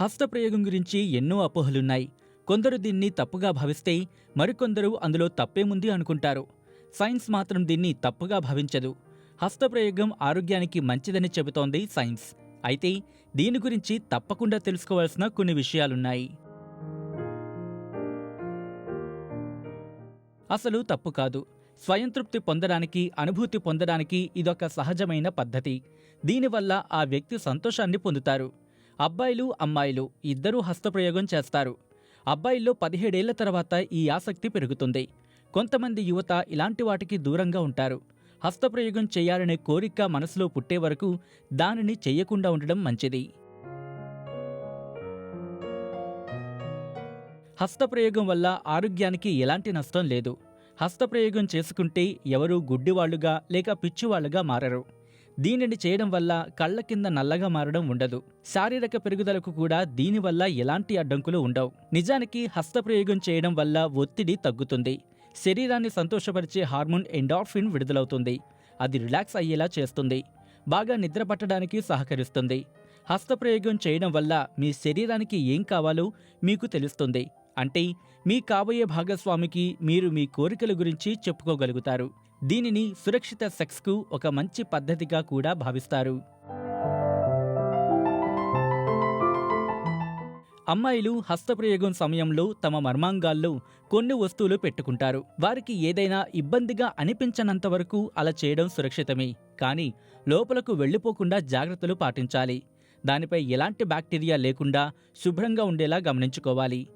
హస్తప్రయోగం గురించి ఎన్నో అపోహలున్నాయి. కొందరు దీన్ని తప్పుగా భావిస్తే మరికొందరు అందులో తప్పేముంది అనుకుంటారు. సైన్స్ మాత్రం దీన్ని తప్పుగా భావించదు. హస్తప్రయోగం ఆరోగ్యానికి మంచిదని చెబుతోంది సైన్స్. అయితే దీని గురించి తప్పకుండా తెలుసుకోవాల్సిన కొన్ని విషయాలున్నాయి. అసలు తప్పు కాదు. స్వయంతృప్తి పొందడానికి అనుభూతి పొందడానికి ఇదొక సహజమైన పద్ధతి. దీనివల్ల ఆ వ్యక్తి సంతోషాన్ని పొందుతారు. అబ్బాయిలు అమ్మాయిలు ఇద్దరూ హస్తప్రయోగం చేస్తారు. అబ్బాయిల్లో పదిహేడేళ్ళ తర్వాత ఈ ఆసక్తి పెరుగుతుంది. కొంతమంది యువత ఇలాంటి వాటికి దూరంగా ఉంటారు. హస్తప్రయోగం చేయాలనే కోరిక మనసులో పుట్టే వరకు దానిని చెయ్యకుండా ఉండడం మంచిది. హస్తప్రయోగం వల్ల ఆరోగ్యానికి ఎలాంటి నష్టం లేదు. హస్తప్రయోగం చేసుకుంటే ఎవరూ గుడ్డివాళ్ళుగా లేక పిచ్చివాళ్ళుగా మారరు. దీనిని చేయడం వల్ల కళ్ళ కింద నల్లగా మారడం ఉండదు. శారీరక పెరుగుదలకు కూడా దీనివల్ల ఎలాంటి అడ్డంకులు ఉండవు. నిజానికి హస్తప్రయోగం చేయడం వల్ల ఒత్తిడి తగ్గుతుంది. శరీరాన్ని సంతోషపరిచే హార్మోన్ ఎండార్ఫిన్ విడుదలవుతుంది. అది రిలాక్స్ అయ్యేలా చేస్తుంది. బాగా నిద్ర పట్టడానికి సహకరిస్తుంది. హస్తప్రయోగం చేయడం వల్ల మీ శరీరానికి ఏం కావాలో మీకు తెలుస్తుంది. అంటే మీ కాబోయే భాగస్వామికి మీరు మీ కోరికల గురించి చెప్పుకోగలుగుతారు. దీనిని సురక్షిత సెక్స్కు ఒక మంచి పద్ధతిగా కూడా భావిస్తారు. అమ్మాయిలు హస్తప్రయోగం సమయంలో తమ మర్మాంగాల్లో కొన్ని వస్తువులు పెట్టుకుంటారు. వారికి ఏదైనా ఇబ్బందిగా అనిపించనంత వరకు అలా చేయడం సురక్షితమే. కానీ లోపలకు వెళ్ళిపోకుండా జాగ్రత్తలు పాటించాలి. దానిపై ఎలాంటి బ్యాక్టీరియా లేకుండా శుభ్రంగా ఉండేలా గమనించుకోవాలి.